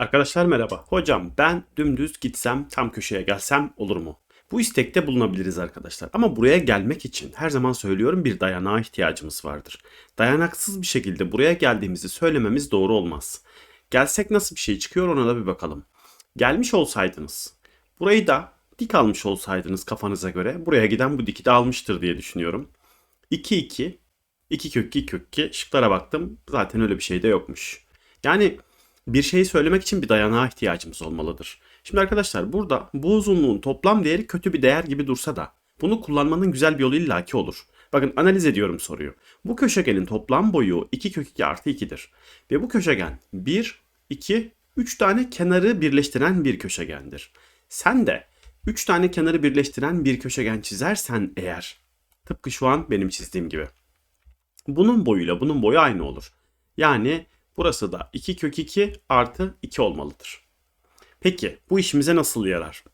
Arkadaşlar merhaba. Hocam ben dümdüz gitsem tam köşeye gelsem olur mu? Bu istekte bulunabiliriz arkadaşlar. Ama buraya gelmek için her zaman söylüyorum bir dayanağa ihtiyacımız vardır. Dayanaksız bir şekilde buraya geldiğimizi söylememiz doğru olmaz. Gelsek nasıl bir şey çıkıyor ona da bir bakalım. Gelmiş olsaydınız, burayı da dik almış olsaydınız kafanıza göre buraya giden bu diki de almıştır diye düşünüyorum. 2 2 2 kök 2 kök 2 şıklara baktım zaten öyle bir şey de yokmuş. Yani bir şeyi söylemek için bir dayanağa ihtiyacımız olmalıdır. Şimdi arkadaşlar burada bu uzunluğun toplam değeri kötü bir değer gibi dursa da bunu kullanmanın güzel bir yolu illaki olur. Bakın analiz ediyorum soruyu. Bu köşegenin toplam boyu 2 kök 2 artı 2'dir. Ve bu köşegen 1, 2, 3 tane kenarı birleştiren bir köşegendir. Sen de 3 tane kenarı birleştiren bir köşegen çizersen eğer tıpkı şu an benim çizdiğim gibi. Bunun boyuyla bunun boyu aynı olur. Yani burası da 2 kök 2 artı 2 olmalıdır. Peki bu işimize nasıl yarar?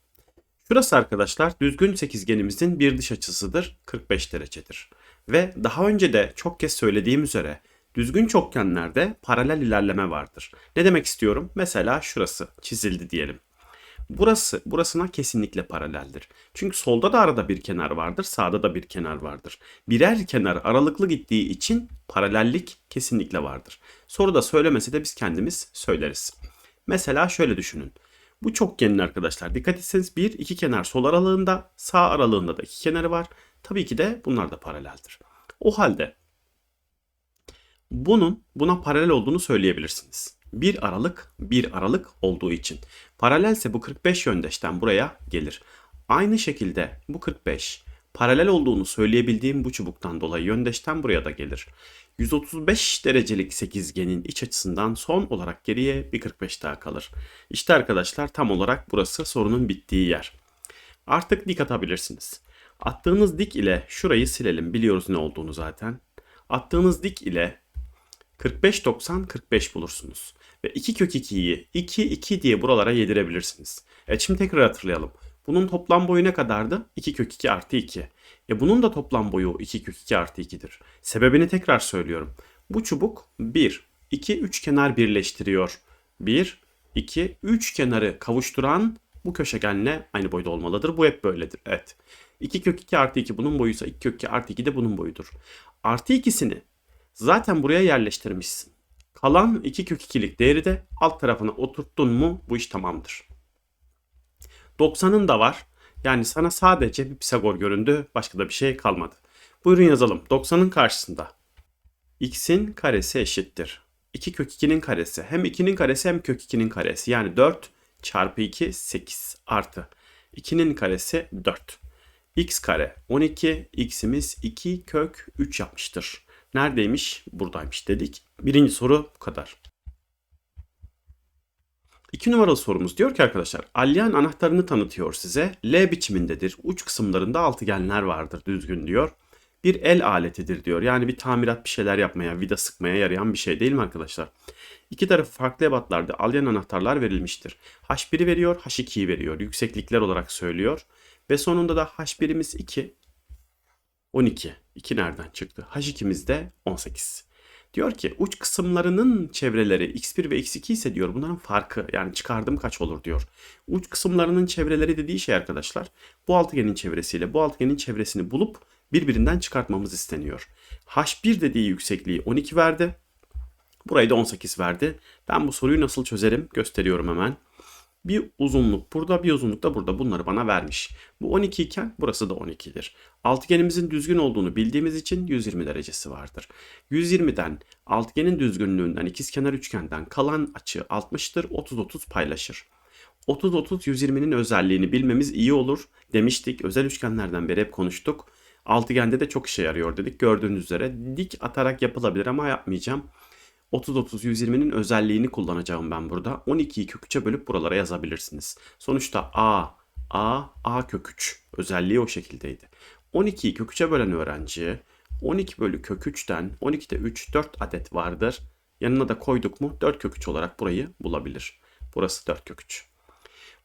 Şurası arkadaşlar düzgün sekizgenimizin bir dış açısıdır 45 derecedir. Ve daha önce de çok kez söylediğim üzere düzgün çokgenlerde paralel ilerleme vardır. Ne demek istiyorum? Mesela şurası çizildi diyelim. Burası burasına kesinlikle paraleldir. Çünkü solda da arada bir kenar vardır, sağda da bir kenar vardır. Birer kenar aralıklı gittiği için paralellik kesinlikle vardır. Soruda söylemesi de biz kendimiz söyleriz. Mesela şöyle düşünün. Bu çokgenin arkadaşlar dikkat etseniz bir iki kenar sol aralığında sağ aralığında da iki kenarı var. Tabii ki de bunlar da paraleldir. O halde bunun buna paralel olduğunu söyleyebilirsiniz. Bir aralık bir aralık olduğu için. Paralelse bu 45 yöndeşten buraya gelir. Aynı şekilde bu 45 paralel olduğunu söyleyebildiğim bu çubuktan dolayı yöndeşten buraya da gelir. 135 derecelik sekizgenin iç açısından son olarak geriye bir 45 daha kalır. İşte arkadaşlar tam olarak burası sorunun bittiği yer. Artık dik atabilirsiniz. Attığınız dik ile şurayı silelim. Biliyoruz ne olduğunu zaten. Attığınız dik ile 45 90 45 bulursunuz. Ve 2 kök 2'yi 2 2 diye buralara yedirebilirsiniz. Evet şimdi tekrar hatırlayalım. Bunun toplam boyu ne kadardı? 2 kök 2 artı 2. E bunun da toplam boyu 2 kök 2 artı 2'dir. Sebebini tekrar söylüyorum. Bu çubuk 1, 2, 3 kenar birleştiriyor. 1, 2, 3 kenarı kavuşturan bu köşegenle aynı boyda olmalıdır. Bu hep böyledir. Evet. 2 kök 2 artı 2 bunun boyuysa 2 kök 2 artı 2 de bunun boyudur. Artı ikisini zaten buraya yerleştirmişsin. Kalan 2 kök 2'lik değeri de alt tarafına oturttun mu bu iş tamamdır. 90'ın da var. Yani sana sadece bir Pisagor göründü. Başka da bir şey kalmadı. Buyurun yazalım. 90'ın karşısında x'in karesi eşittir. 2 kök 2'nin karesi. Hem 2'nin karesi hem kök 2'nin karesi. Yani 4 çarpı 2 8 artı. 2'nin karesi 4. x kare 12. x'imiz 2 kök 3 yapmıştır. Neredeymiş? Buradaymış dedik. Birinci soru bu kadar. İki numaralı sorumuz diyor ki arkadaşlar alyan anahtarını tanıtıyor size. L biçimindedir. Uç kısımlarında altıgenler vardır düzgün diyor. Bir el aletidir diyor. Yani bir tamirat bir şeyler yapmaya, vida sıkmaya yarayan bir şey değil mi arkadaşlar? İki tarafı farklı ebatlarda alyan anahtarlar verilmiştir. H1'i veriyor, H2'yi veriyor. Yükseklikler olarak söylüyor. Ve sonunda da H1'imiz 2, 12. 2 nereden çıktı? H2'miz de 18. Diyor ki uç kısımlarının çevreleri x1 ve x2 ise diyor bunların farkı yani çıkardım kaç olur diyor. Uç kısımlarının çevreleri dediği şey arkadaşlar bu altıgenin çevresiyle bu altıgenin çevresini bulup birbirinden çıkartmamız isteniyor. H1 dediği yüksekliği 12 verdi. Burayı da 18 verdi. Ben bu soruyu nasıl çözerim gösteriyorum hemen. Bir uzunluk burada bir uzunluk da burada bunları bana vermiş. Bu 12 iken burası da 12'dir. Altıgenimizin düzgün olduğunu bildiğimiz için 120 derecesi vardır. 120'den altıgenin düzgünlüğünden ikizkenar üçgenden kalan açı 60'tır 30-30 paylaşır. 30-30 120'nin özelliğini bilmemiz iyi olur demiştik. Özel üçgenlerden beri hep konuştuk. Altıgende de çok işe yarıyor dedik. Gördüğünüz üzere dik atarak yapılabilir ama yapmayacağım. 30-30-120'nin özelliğini kullanacağım ben burada. 12'yi kök 3'e bölüp buralara yazabilirsiniz. Sonuçta A, A, A kök 3 özelliği o şekildeydi. 12'yi kök 3'e bölen öğrenci 12 bölü kök 3'ten 12'de 3 4 adet vardır. Yanına da koyduk mu 4 kök 3 olarak burayı bulabilir. Burası 4 kök 3.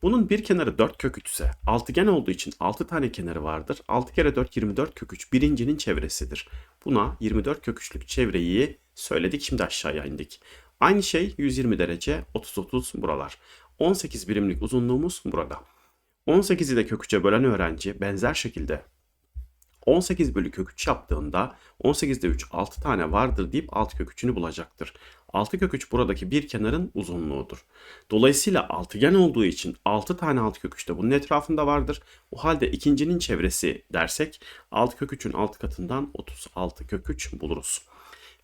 Bunun bir kenarı 4 kök 3 ise altıgen olduğu için 6 tane kenarı vardır. 6 kere 4 24 kök 3 birincinin çevresidir. Buna 24 kök 3'lük çevreyi söyledik şimdi aşağıya indik. Aynı şey 120 derece 30-30 buralar. 18 birimlik uzunluğumuz burada. 18'i de kök 3'e bölen öğrenci benzer şekilde 18 bölü kök 3 yaptığında 18'de 3 6 tane vardır deyip alt kök 3'ünü bulacaktır. 6 kök 3 buradaki bir kenarın uzunluğudur. Dolayısıyla altıgen olduğu için 6 tane alt kök 3 de bunun etrafında vardır. O halde ikincinin çevresi dersek 6 kök 3'ün alt katından 36 kök 3 buluruz.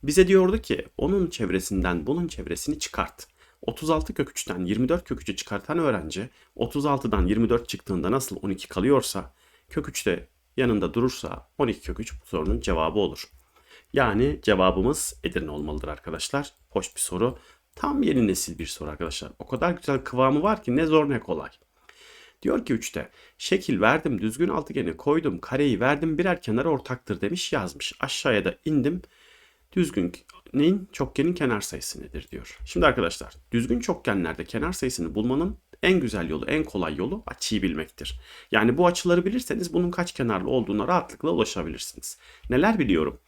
Bize diyordu ki onun çevresinden bunun çevresini çıkart. 36 kök 3'ten 24 kök 3'ü çıkartan öğrenci 36'dan 24 çıktığında nasıl 12 kalıyorsa kök 3 de yanında durursa 12 kök 3 bu sorunun cevabı olur. Yani cevabımız Edirne olmalıdır arkadaşlar. Hoş bir soru. Tam yeni nesil bir soru arkadaşlar. O kadar güzel kıvamı var ki ne zor ne kolay. Diyor ki 3'te şekil verdim düzgün altıgeni koydum kareyi verdim birer kenara ortaktır demiş yazmış. Aşağıya da indim düzgünün çokgenin kenar sayısı nedir diyor. Şimdi arkadaşlar düzgün çokgenlerde kenar sayısını bulmanın en güzel yolu, en kolay yolu açıyı bilmektir. Yani bu açıları bilirseniz bunun kaç kenarlı olduğuna rahatlıkla ulaşabilirsiniz. Neler biliyorum?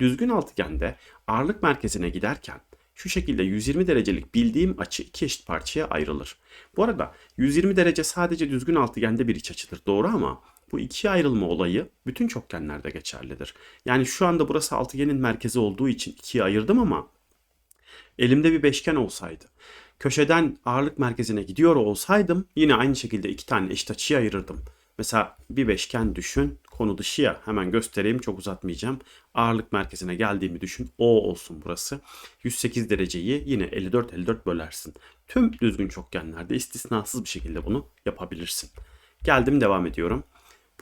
Düzgün altıgende ağırlık merkezine giderken şu şekilde 120 derecelik bildiğim açı iki eşit parçaya ayrılır. Bu arada 120 derece sadece düzgün altıgende bir iç açıdır. Doğru ama bu ikiye ayrılma olayı bütün çokgenlerde geçerlidir. Yani şu anda burası altıgenin merkezi olduğu için ikiye ayırdım ama elimde bir beşgen olsaydı köşeden ağırlık merkezine gidiyor olsaydım yine aynı şekilde iki tane eşit açıya ayırırdım. Mesela bir beşgen düşün. Konu dışıya hemen göstereyim çok uzatmayacağım. Ağırlık merkezine geldiğimi düşün. O olsun burası. 108 dereceyi yine 54-54 bölersin. Tüm düzgün çokgenlerde istisnasız bir şekilde bunu yapabilirsin. Geldim devam ediyorum.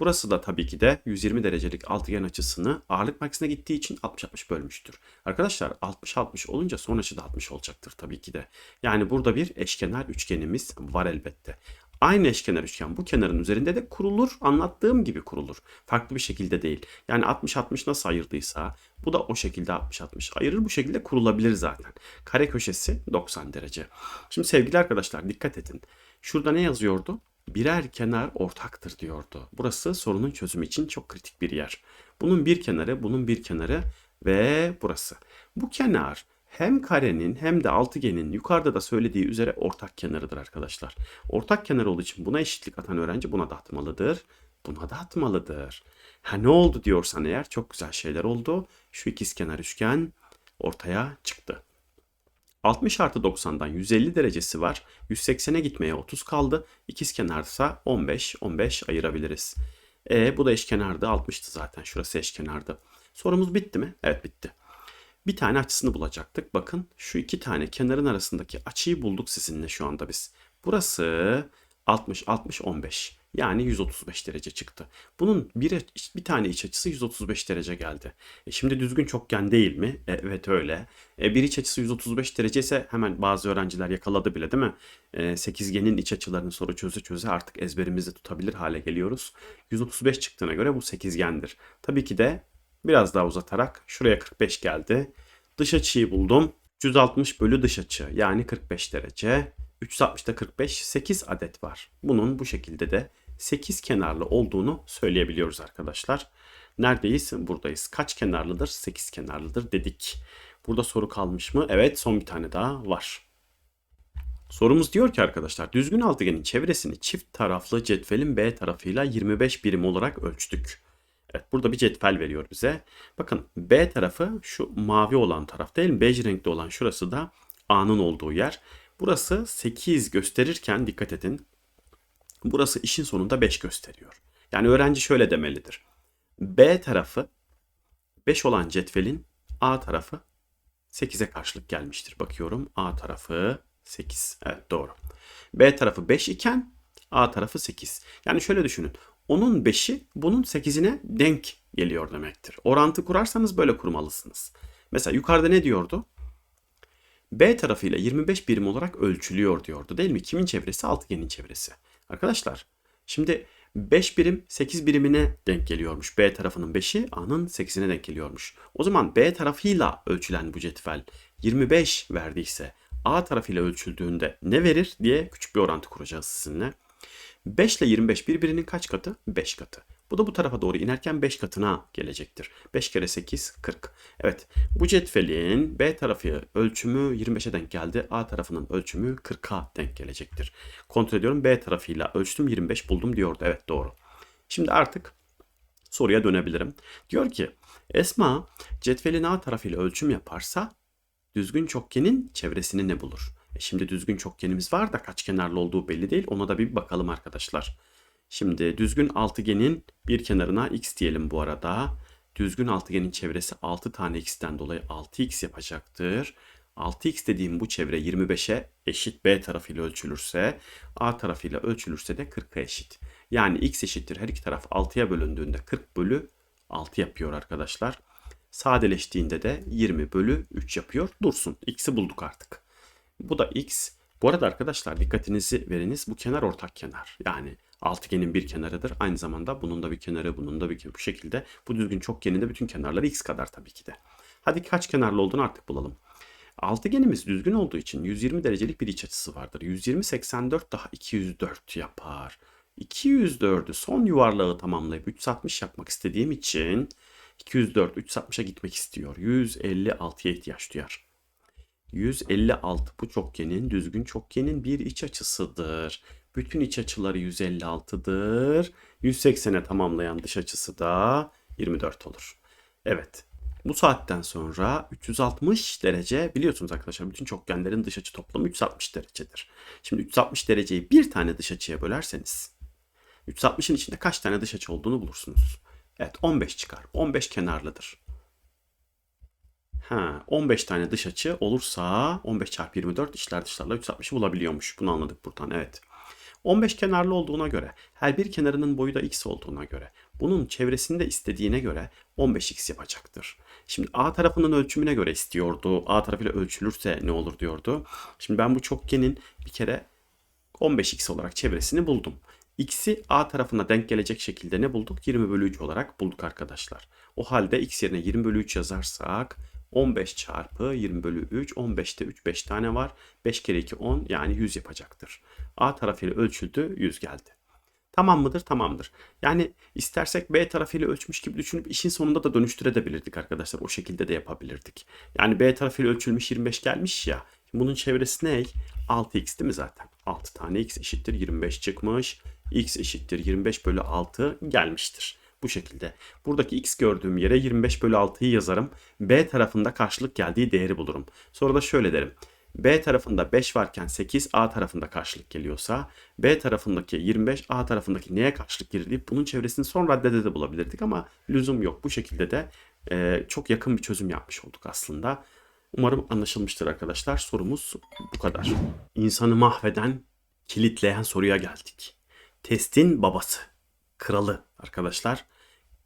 Burası da tabii ki de 120 derecelik altıgen açısını ağırlık merkezine gittiği için 60-60 bölmüştür. Arkadaşlar 60-60 olunca son açı da 60 olacaktır tabii ki de. Yani burada bir eşkenar üçgenimiz var elbette. Aynı eşkenar üçgen bu kenarın üzerinde de kurulur. Anlattığım gibi kurulur. Farklı bir şekilde değil. Yani 60-60 nasıl ayırdıysa bu da o şekilde 60-60 ayırır. Bu şekilde kurulabilir zaten. Kare köşesi 90 derece. Şimdi sevgili arkadaşlar dikkat edin. Şurada ne yazıyordu? Birer kenar ortaktır diyordu. Burası sorunun çözümü için çok kritik bir yer. Bunun bir kenarı, bunun bir kenarı ve burası. Bu kenar hem karenin hem de altıgenin yukarıda da söylediği üzere ortak kenarıdır arkadaşlar. Ortak kenar olduğu için buna eşitlik atan öğrenci buna da atmalıdır. Buna da atmalıdır. Ha ne oldu diyorsan eğer çok güzel şeyler oldu. Şu ikizkenar üçgen ortaya çıktı. 60 artı 90'dan 150 derecesi var. 180'e gitmeye 30 kaldı. İkizkenarsa 15, 15 ayırabiliriz. E bu da eşkenardı. 60'tı zaten. Şurası eşkenardı. Sorumuz bitti mi? Evet bitti. Bir tane açısını bulacaktık. Bakın şu iki tane kenarın arasındaki açıyı bulduk sizinle şu anda biz. Burası 60, 60, 15. Yani 135 derece çıktı. Bunun bir, bir tane iç açısı 135 derece geldi. E şimdi düzgün çokgen değil mi? E, evet öyle. E, bir iç açısı 135 derece ise hemen bazı öğrenciler yakaladı bile değil mi? E, sekizgenin iç açılarını soru çöze çöze artık ezberimizde tutabilir hale geliyoruz. 135 çıktığına göre bu sekizgendir. Tabii ki de biraz daha uzatarak şuraya 45 geldi. Dış açıyı buldum. 160 bölü dış açı yani 45 derece. 360'da 45 8 adet var. Bunun bu şekilde de 8 kenarlı olduğunu söyleyebiliyoruz arkadaşlar. Neredeyiz? Buradayız. Kaç kenarlıdır? 8 kenarlıdır dedik. Burada soru kalmış mı? Evet son bir tane daha var. Sorumuz diyor ki arkadaşlar düzgün altıgenin çevresini çift taraflı cetvelin B tarafıyla 25 birim olarak ölçtük. Evet burada bir cetvel veriyor bize. Bakın B tarafı şu mavi olan taraf değil mi? Bej renkli olan şurası da A'nın olduğu yer. Burası 8 gösterirken dikkat edin. Burası işin sonunda 5 gösteriyor. Yani öğrenci şöyle demelidir. B tarafı 5 olan cetvelin A tarafı 8'e karşılık gelmiştir. Bakıyorum A tarafı 8. Evet doğru. B tarafı 5 iken A tarafı 8. Yani şöyle düşünün. Onun 5'i bunun 8'ine denk geliyor demektir. Orantı kurarsanız böyle kurmalısınız. Mesela yukarıda ne diyordu? B tarafıyla 25 birim olarak ölçülüyor diyordu değil mi? Kimin çevresi? Altıgenin çevresi. Arkadaşlar şimdi 5 birim 8 birimine denk geliyormuş. B tarafının 5'i A'nın 8'ine denk geliyormuş. O zaman B tarafıyla ölçülen bu cetvel 25 verdiyse A tarafıyla ölçüldüğünde ne verir diye küçük bir orantı kuracağız sizinle. 5 ile 25 birbirinin kaç katı? 5 katı. Bu da bu tarafa doğru inerken 5 katına gelecektir. 5 kere 8 40. Evet bu cetvelin B tarafı ölçümü 25'e denk geldi. A tarafının ölçümü 40'a denk gelecektir. Kontrol ediyorum B tarafıyla ölçtüm 25 buldum diyordu. Evet doğru. Şimdi artık soruya dönebilirim. Diyor ki Esma cetvelin A tarafıyla ölçüm yaparsa düzgün çokgenin çevresini ne bulur? E şimdi düzgün çokgenimiz var da kaç kenarlı olduğu belli değil. Ona da bir bakalım arkadaşlar. Şimdi düzgün altıgenin bir kenarına x diyelim bu arada. Düzgün altıgenin çevresi 6 tane x'ten dolayı 6x yapacaktır. 6x dediğim bu çevre 25'e eşit B tarafıyla ölçülürse A tarafıyla ölçülürse de 40'a eşit. Yani x eşittir her iki taraf 6'ya bölündüğünde 40 bölü 6 yapıyor arkadaşlar. Sadeleştiğinde de 20 bölü 3 yapıyor. Dursun. X'i bulduk artık. Bu da x. Bu arada arkadaşlar dikkatinizi veriniz. Bu kenar ortak kenar. Yani altıgenin bir kenarıdır. Aynı zamanda bunun da bir kenarı, bunun da bir kenarı. Bu şekilde bu düzgün çokgenin de bütün kenarları x kadar tabii ki de. Hadi kaç kenarlı olduğunu artık bulalım. Altıgenimiz düzgün olduğu için 120 derecelik bir iç açısı vardır. 120 84 daha 204 yapar. 204'ü son yuvarlağı tamamlayıp 360 yapmak istediğim için 204 360'a gitmek istiyor. 156'ya ihtiyaç duyar. 156 bu çokgenin düzgün çokgenin bir iç açısıdır. Bütün iç açıları 156'dır. 180'e tamamlayan dış açısı da 24 olur. Evet. Bu saatten sonra 360 derece biliyorsunuz arkadaşlar bütün çokgenlerin dış açı toplamı 360 derecedir. Şimdi 360 dereceyi bir tane dış açıya bölerseniz 360'ın içinde kaç tane dış açı olduğunu bulursunuz. Evet 15 çıkar. 15 kenarlıdır. Ha, 15 tane dış açı olursa 15 çarpı 24 içler dışlarla 360'ı bulabiliyormuş. Bunu anladık buradan evet. 15 kenarlı olduğuna göre her bir kenarının boyu da x olduğuna göre bunun çevresinde istediğine göre 15x yapacaktır. Şimdi A tarafının ölçümüne göre istiyordu. A tarafıyla ölçülürse ne olur diyordu. Şimdi ben bu çokgenin bir kere 15x olarak çevresini buldum. X'i A tarafına denk gelecek şekilde ne bulduk? 20 bölü 3 olarak bulduk arkadaşlar. O halde x yerine 20 bölü 3 yazarsak 15 çarpı 20 bölü 3. 15'te 3 5 tane var. 5 kere 2 10 yani 100 yapacaktır. A tarafıyla ölçüldü 100 geldi. Tamam mıdır? Tamamdır. Yani istersek B tarafıyla ölçmüş gibi düşünüp işin sonunda da dönüştürebilirdik arkadaşlar. O şekilde de yapabilirdik. Yani B tarafıyla ölçülmüş 25 gelmiş ya. Bunun çevresi ne? 6x değil mi zaten? 6 tane x eşittir 25 çıkmış. x eşittir 25 bölü 6 gelmiştir. Bu şekilde. Buradaki x gördüğüm yere 25 bölü 6'yı yazarım. B tarafında karşılık geldiği değeri bulurum. Sonra da şöyle derim. B tarafında 5 varken 8 A tarafında karşılık geliyorsa B tarafındaki 25 A tarafındaki neye karşılık gelir deyip bunun çevresini son raddede de bulabilirdik ama lüzum yok. Bu şekilde de e, çok yakın bir çözüm yapmış olduk aslında. Umarım anlaşılmıştır arkadaşlar. Sorumuz bu kadar. İnsanı mahveden, kilitleyen soruya geldik. Testin babası, kralı arkadaşlar.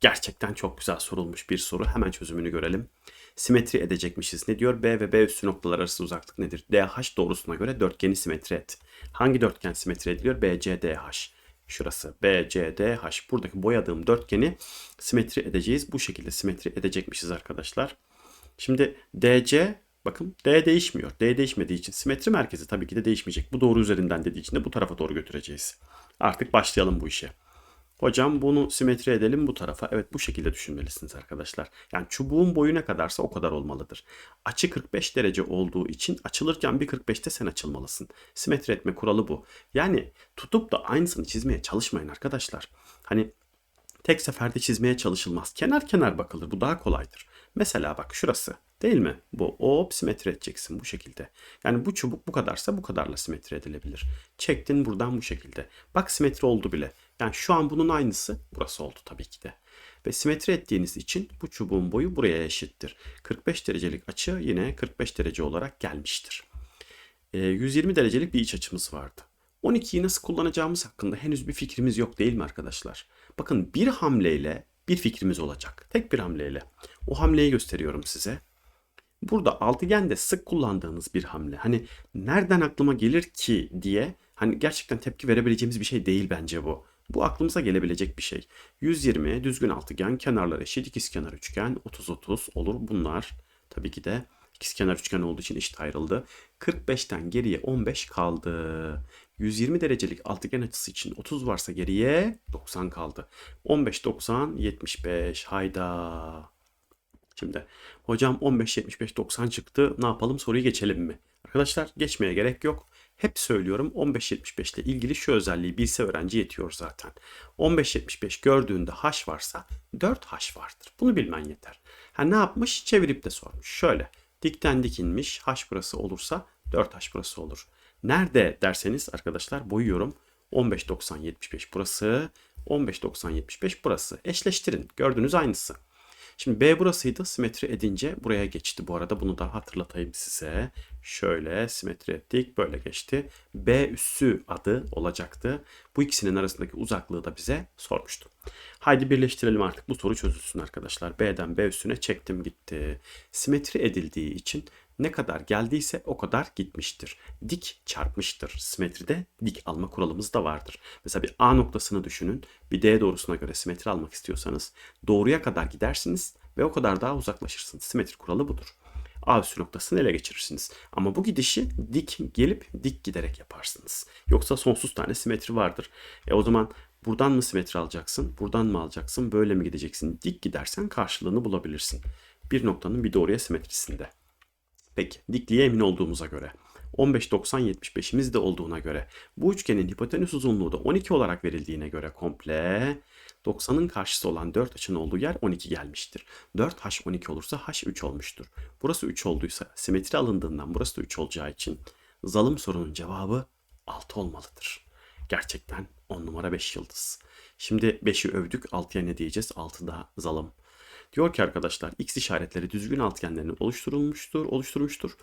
Gerçekten çok güzel sorulmuş bir soru. Hemen çözümünü görelim. Simetri edecekmişiz. Ne diyor? B ve B üstü noktalar arası uzaklık nedir? DH doğrusuna göre dörtgeni simetri et. Hangi dörtgen simetri ediliyor? BCDH. Şurası BCDH. Buradaki boyadığım dörtgeni simetri edeceğiz. Bu şekilde simetri edecekmişiz arkadaşlar. Şimdi DC bakın D değişmiyor. D değişmediği için simetri merkezi tabii ki de değişmeyecek. Bu doğru üzerinden dediği için de bu tarafa doğru götüreceğiz. Artık başlayalım bu işe. Hocam bunu simetri edelim bu tarafa. Evet bu şekilde düşünmelisiniz arkadaşlar. Yani çubuğun boyu ne kadarsa o kadar olmalıdır. Açı 45 derece olduğu için açılırken bir 45'te sen açılmalısın. Simetri etme kuralı bu. Yani tutup da aynısını çizmeye çalışmayın arkadaşlar. Hani tek seferde çizmeye çalışılmaz. Kenar kenar bakılır. Bu daha kolaydır. Mesela bak şurası. Değil mi? Bu hop simetri edeceksin bu şekilde. Yani bu çubuk bu kadarsa bu kadarla simetri edilebilir. Çektin buradan bu şekilde. Bak simetri oldu bile. Yani şu an bunun aynısı burası oldu tabii ki de. Ve simetri ettiğiniz için bu çubuğun boyu buraya eşittir. 45 derecelik açı yine 45 derece olarak gelmiştir. E, 120 derecelik bir iç açımız vardı. 12'yi nasıl kullanacağımız hakkında henüz bir fikrimiz yok değil mi arkadaşlar? Bakın bir hamleyle bir fikrimiz olacak. Tek bir hamleyle. O hamleyi gösteriyorum size. Burada altıgende sık kullandığımız bir hamle. Hani nereden aklıma gelir ki diye hani gerçekten tepki verebileceğimiz bir şey değil bence bu. Bu aklımıza gelebilecek bir şey. 120 düzgün altıgen, kenarlar eşit, ikizkenar üçgen, 30 30 olur bunlar. Tabii ki de ikizkenar üçgen olduğu için eşit ayrıldı. 45'ten geriye 15 kaldı. 120 derecelik altıgen açısı için 30 varsa geriye 90 kaldı. 15, 90, 75. Hayda. Şimdi hocam 15, 75, 90 çıktı. Ne yapalım soruyu geçelim mi? Arkadaşlar geçmeye gerek yok. Hep söylüyorum 15-75 ile ilgili şu özelliği bilse öğrenci yetiyor zaten. 15-75 gördüğünde h varsa 4h vardır. Bunu bilmen yeter. Ha ne yapmış? Çevirip de sormuş. Şöyle dikten dikinmiş h burası olursa 4h burası olur. Nerede derseniz arkadaşlar boyuyorum. 15-90-75 burası. 15-90-75 burası. Eşleştirin. Gördüğünüz aynısı. Şimdi B burasıydı. Simetri edince buraya geçti. Bu arada bunu da hatırlatayım size. Şöyle simetri ettik. Böyle geçti. B üssü adı olacaktı. Bu ikisinin arasındaki uzaklığı da bize sormuştu. Haydi birleştirelim artık. Bu soru çözülsün arkadaşlar. B'den B üssüne çektim gitti. Simetri edildiği için ne kadar geldiyse o kadar gitmiştir. Dik çarpmıştır. Simetride dik alma kuralımız da vardır. Mesela bir A noktasını düşünün. Bir D doğrusuna göre simetri almak istiyorsanız doğruya kadar gidersiniz ve o kadar daha uzaklaşırsınız. Simetri kuralı budur. A üssü noktasını ele geçirirsiniz. Ama bu gidişi dik gelip dik giderek yaparsınız. Yoksa sonsuz tane simetri vardır. E o zaman buradan mı simetri alacaksın, buradan mı alacaksın, böyle mi gideceksin? Dik gidersen karşılığını bulabilirsin. Bir noktanın bir doğruya simetrisinde. Peki dikliğe emin olduğumuza göre 15-90-75'imiz de olduğuna göre bu üçgenin hipotenüs uzunluğu da 12 olarak verildiğine göre komple 90'ın karşısı olan 4 açının olduğu yer 12 gelmiştir. 4h 12 olursa h 3 olmuştur. Burası 3 olduysa simetri alındığından burası da 3 olacağı için zalım sorunun cevabı 6 olmalıdır. Gerçekten 10 numara 5 yıldız. Şimdi 5'i övdük 6'ya ne diyeceğiz? 6 da zalım. Diyor ki arkadaşlar x işaretleri düzgün altıgenlerin oluşturulmuştur, oluşturmuştur.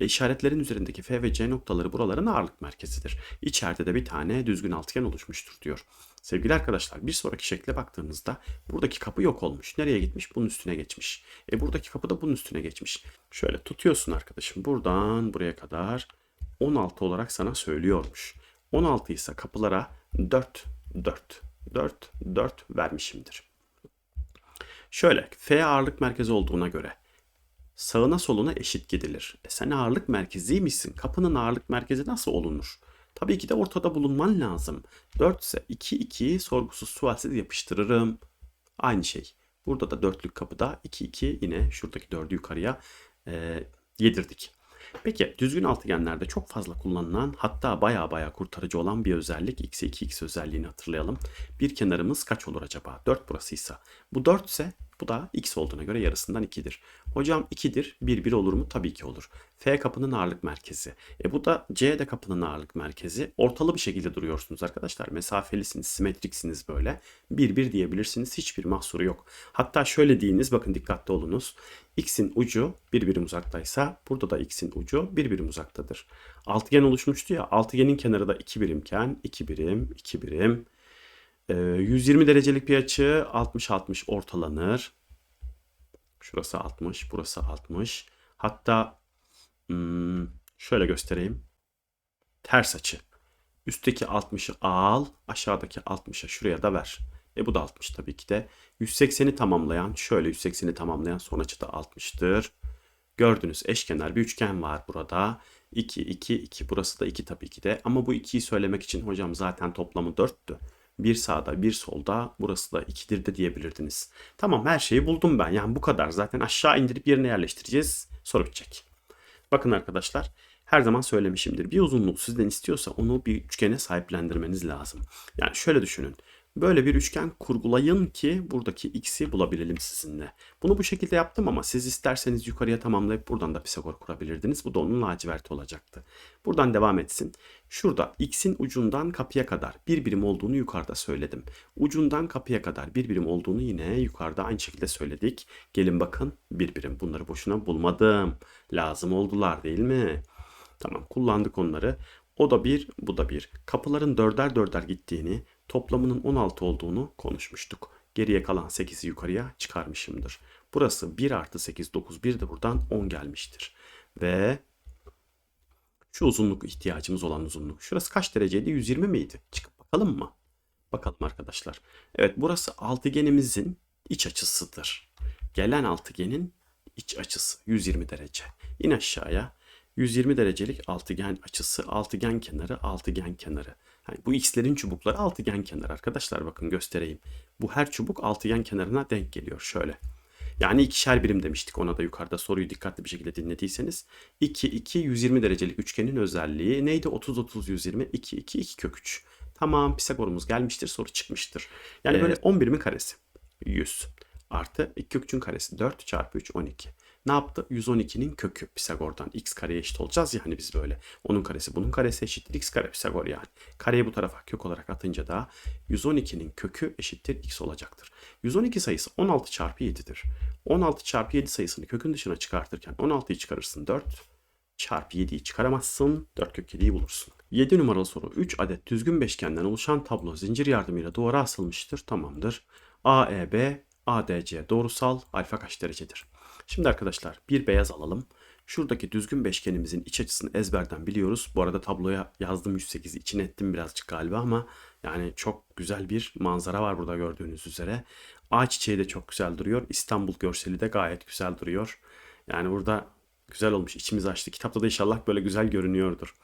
E, işaretlerin üzerindeki F ve C noktaları buraların ağırlık merkezidir. İçeride de bir tane düzgün altıgen oluşmuştur diyor. Sevgili arkadaşlar bir sonraki şekle baktığınızda buradaki kapı yok olmuş. Nereye gitmiş? Bunun üstüne geçmiş. E buradaki kapı da bunun üstüne geçmiş. Şöyle tutuyorsun arkadaşım buradan buraya kadar 16 olarak sana söylüyormuş. 16 ise kapılara 4, 4, 4, 4 vermişimdir. Şöyle F ağırlık merkezi olduğuna göre sağına soluna eşit gidilir. E sen ağırlık merkeziymişsin. Kapının ağırlık merkezi nasıl olunur? Tabii ki de ortada bulunman lazım. 4 ise 2 2'yi sorgusuz sualsiz yapıştırırım. Aynı şey. Burada da dörtlük kapıda 2 2 yine şuradaki 4'ü yukarıya e, yedirdik. Peki düzgün altıgenlerde çok fazla kullanılan hatta baya baya kurtarıcı olan bir özellik x'e 2x özelliğini hatırlayalım. Bir kenarımız kaç olur acaba? 4 burasıysa. Bu 4 ise bu da x olduğuna göre yarısından 2'dir. Hocam 2'dir 1 1 olur mu? Tabii ki olur. F kapının ağırlık merkezi. E bu da C de kapının ağırlık merkezi. Ortalı bir şekilde duruyorsunuz arkadaşlar. Mesafelisiniz, simetriksiniz böyle. 1 1 diyebilirsiniz. Hiçbir mahsuru yok. Hatta şöyle deyiniz bakın dikkatli olunuz. X'in ucu bir birim uzaktaysa burada da X'in ucu bir birim uzaktadır. Altıgen oluşmuştu ya. Altıgenin kenarı da 2 birimken 2 birim, 2 birim. 120 derecelik bir açı 60-60 ortalanır. Şurası 60, burası 60. Hatta hmm, şöyle göstereyim. Ters açı. Üstteki 60'ı al, aşağıdaki 60'a şuraya da ver. E bu da 60 tabii ki de. 180'i tamamlayan, şöyle 180'i tamamlayan son açı da 60'tır. Gördünüz eşkenar bir üçgen var burada. 2, 2, 2. Burası da 2 tabii ki de. Ama bu 2'yi söylemek için hocam zaten toplamı 4'tü. Bir sağda bir solda burası da 2'dir de diyebilirdiniz. Tamam her şeyi buldum ben. Yani bu kadar. Zaten aşağı indirip yerine yerleştireceğiz. Soru bitecek. Bakın arkadaşlar her zaman söylemişimdir. Bir uzunluğu sizden istiyorsa onu bir üçgene sahiplendirmeniz lazım. Yani şöyle düşünün. Böyle bir üçgen kurgulayın ki buradaki x'i bulabilelim sizinle. Bunu bu şekilde yaptım ama siz isterseniz yukarıya tamamlayıp buradan da Pisagor kurabilirdiniz. Bu da onun laciverti olacaktı. Buradan devam etsin. Şurada x'in ucundan kapıya kadar bir birim olduğunu yukarıda söyledim. Ucundan kapıya kadar bir birim olduğunu yine yukarıda aynı şekilde söyledik. Gelin bakın bir birim. Bunları boşuna bulmadım. Lazım oldular değil mi? Tamam kullandık onları. O da bir, bu da bir. Kapıların dörder dörder gittiğini, toplamının 16 olduğunu konuşmuştuk. Geriye kalan 8'i yukarıya çıkarmışımdır. Burası 1 artı 8, 9, 1 de buradan 10 gelmiştir. Ve şu uzunluk ihtiyacımız olan uzunluk. Şurası kaç dereceydi? 120 miydi? Çıkıp bakalım mı? Bakalım arkadaşlar. Evet burası altıgenimizin iç açısıdır. Gelen altıgenin iç açısı 120 derece. İn aşağıya 120 derecelik altıgen açısı, altıgen kenarı, altıgen kenarı. Yani bu x'lerin çubukları altıgen kenarı arkadaşlar bakın göstereyim. Bu her çubuk altıgen kenarına denk geliyor şöyle. Yani ikişer birim demiştik ona da yukarıda soruyu dikkatli bir şekilde dinlediyseniz. 2, 2, 120 derecelik üçgenin özelliği neydi? 30, 30, 120, 2, 2, 2 kök 3. Tamam Pisagor'umuz gelmiştir soru çıkmıştır. Yani Evet. böyle 11'imin karesi 100 artı 2 kök 3'ün karesi 4 çarpı 3 12. Ne yaptı? 112'nin kökü Pisagor'dan x kareye eşit olacağız yani biz böyle. Onun karesi bunun karesi eşittir x kare Pisagor yani. Kareyi bu tarafa kök olarak atınca da 112'nin kökü eşittir x olacaktır. 112 sayısı 16 çarpı 7'dir. 16 çarpı 7 sayısını kökün dışına çıkartırken 16'yı çıkarırsın 4 çarpı 7'yi çıkaramazsın 4 kök 7'yi bulursun. 7 numaralı soru 3 adet düzgün beşgenden oluşan tablo zincir yardımıyla duvara asılmıştır. Tamamdır. AEB, ADC doğrusal alfa kaç derecedir? Şimdi arkadaşlar bir beyaz alalım. Şuradaki düzgün beşgenimizin iç açısını ezberden biliyoruz. Bu arada tabloya yazdım 108'i içine ettim birazcık galiba ama yani çok güzel bir manzara var burada gördüğünüz üzere. Ağaç çiçeği de çok güzel duruyor. İstanbul görseli de gayet güzel duruyor. Yani burada güzel olmuş içimiz açtı. Kitapta da inşallah böyle güzel görünüyordur.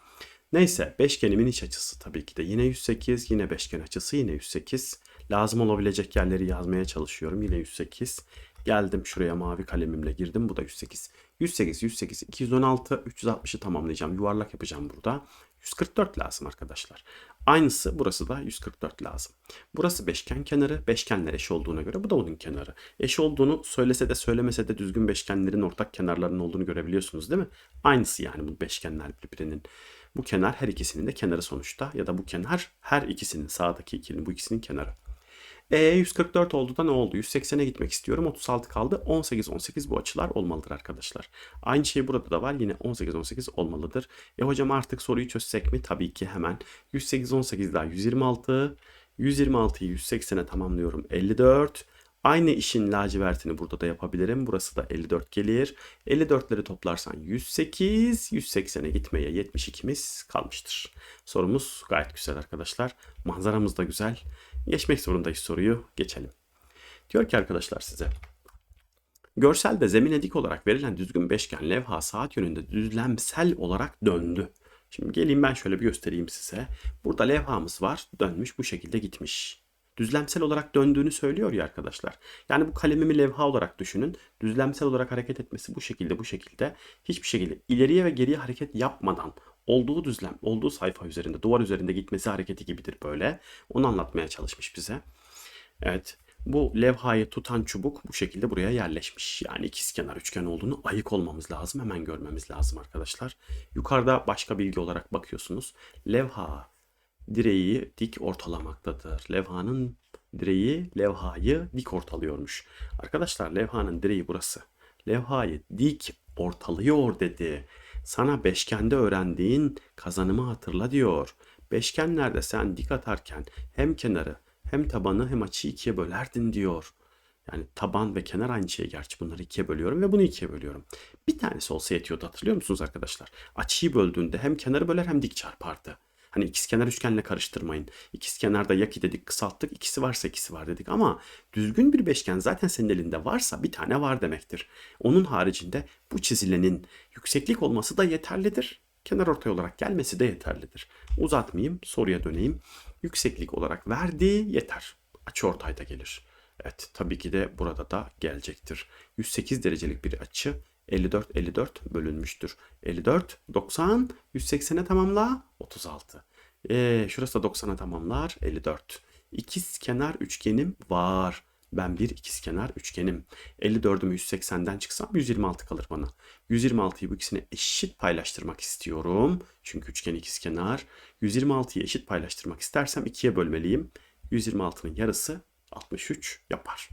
Neyse beşgenimin iç açısı tabii ki de yine 108. Yine beşgen açısı yine 108. Lazım olabilecek yerleri yazmaya çalışıyorum. Yine 108. Geldim şuraya mavi kalemimle girdim. Bu da 108. 108, 108, 216, 360'ı tamamlayacağım. Yuvarlak yapacağım burada. 144 lazım arkadaşlar. Aynısı burası da 144 lazım. Burası beşgen kenarı. Beşgenler eş olduğuna göre bu da onun kenarı. Eş olduğunu söylese de söylemese de düzgün beşgenlerin ortak kenarlarının olduğunu görebiliyorsunuz değil mi? Aynısı yani bu beşgenler birbirinin. Bu kenar her ikisinin de kenarı sonuçta ya da bu kenar her ikisinin sağdaki ikilinin bu ikisinin kenarı. E 144 oldu da ne oldu? 180'e gitmek istiyorum. 36 kaldı. 18 18 bu açılar olmalıdır arkadaşlar. Aynı şey burada da var. Yine 18 18 olmalıdır. E hocam artık soruyu çözsek mi? Tabii ki hemen. 108 18 daha 126. 126'yı 180'e tamamlıyorum. 54. Aynı işin lacivertini burada da yapabilirim. Burası da 54 gelir. 54'leri toplarsan 108, 180'e gitmeye 72'miz kalmıştır. Sorumuz gayet güzel arkadaşlar. Manzaramız da güzel. Geçmek zorundayız soruyu. Geçelim. Diyor ki arkadaşlar size. Görselde zemine dik olarak verilen düzgün beşgen levha saat yönünde düzlemsel olarak döndü. Şimdi geleyim ben şöyle bir göstereyim size. Burada levhamız var. Dönmüş bu şekilde gitmiş. Düzlemsel olarak döndüğünü söylüyor ya arkadaşlar. Yani bu kalemimi levha olarak düşünün. Düzlemsel olarak hareket etmesi bu şekilde bu şekilde hiçbir şekilde ileriye ve geriye hareket yapmadan olduğu düzlem, olduğu sayfa üzerinde, duvar üzerinde gitmesi hareketi gibidir böyle. Onu anlatmaya çalışmış bize. Evet. Bu levhayı tutan çubuk bu şekilde buraya yerleşmiş. Yani ikizkenar üçgen olduğunu ayık olmamız lazım. Hemen görmemiz lazım arkadaşlar. Yukarıda başka bilgi olarak bakıyorsunuz. Levha direği dik ortalamaktadır. Levhanın direği levhayı dik ortalıyormuş. Arkadaşlar levhanın direği burası. Levhayı dik ortalıyor dedi. Sana beşkende öğrendiğin kazanımı hatırla diyor. Beşgenlerde sen dik atarken hem kenarı hem tabanı hem açıyı ikiye bölerdin diyor. Yani taban ve kenar aynı şey gerçi bunları ikiye bölüyorum ve bunu ikiye bölüyorum. Bir tanesi olsa yetiyordu hatırlıyor musunuz arkadaşlar? Açıyı böldüğünde hem kenarı böler hem dik çarpardı. Hani ikizkenar üçgenle karıştırmayın. İkizkenarda yaki dedik kısalttık. ikisi varsa ikisi var dedik ama düzgün bir beşgen zaten senin elinde varsa bir tane var demektir. Onun haricinde bu çizilenin yükseklik olması da yeterlidir. Kenar ortay olarak gelmesi de yeterlidir. Uzatmayayım soruya döneyim. Yükseklik olarak verdiği yeter. Açı ortayda gelir. Evet tabii ki de burada da gelecektir. 108 derecelik bir açı 54 54 bölünmüştür. 54 90 180'e tamamla 36. Ee, şurası da 90'a tamamlar 54. İkiz kenar üçgenim var. Ben bir ikizkenar üçgenim. 54'ümü 180'den çıksam 126 kalır bana. 126'yı bu ikisine eşit paylaştırmak istiyorum. Çünkü üçgen ikizkenar. 126'yı eşit paylaştırmak istersem 2'ye bölmeliyim. 126'nın yarısı 63 yapar.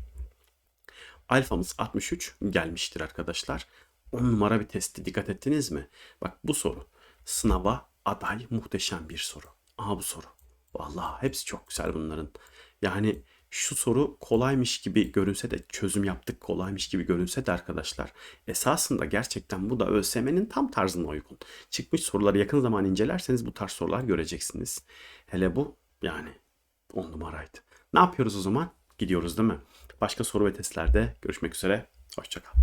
Alfamız 63 gelmiştir arkadaşlar. 10 numara bir testi dikkat ettiniz mi? Bak bu soru sınava aday muhteşem bir soru. Aha bu soru. Vallahi hepsi çok güzel bunların. Yani şu soru kolaymış gibi görünse de çözüm yaptık kolaymış gibi görünse de arkadaşlar esasında gerçekten bu da ÖSYM'nin tam tarzına uygun. Çıkmış soruları yakın zaman incelerseniz bu tarz sorular göreceksiniz. Hele bu yani 10 numaraydı. Ne yapıyoruz o zaman? Gidiyoruz değil mi? Başka soru ve testlerde görüşmek üzere. Hoşçakal.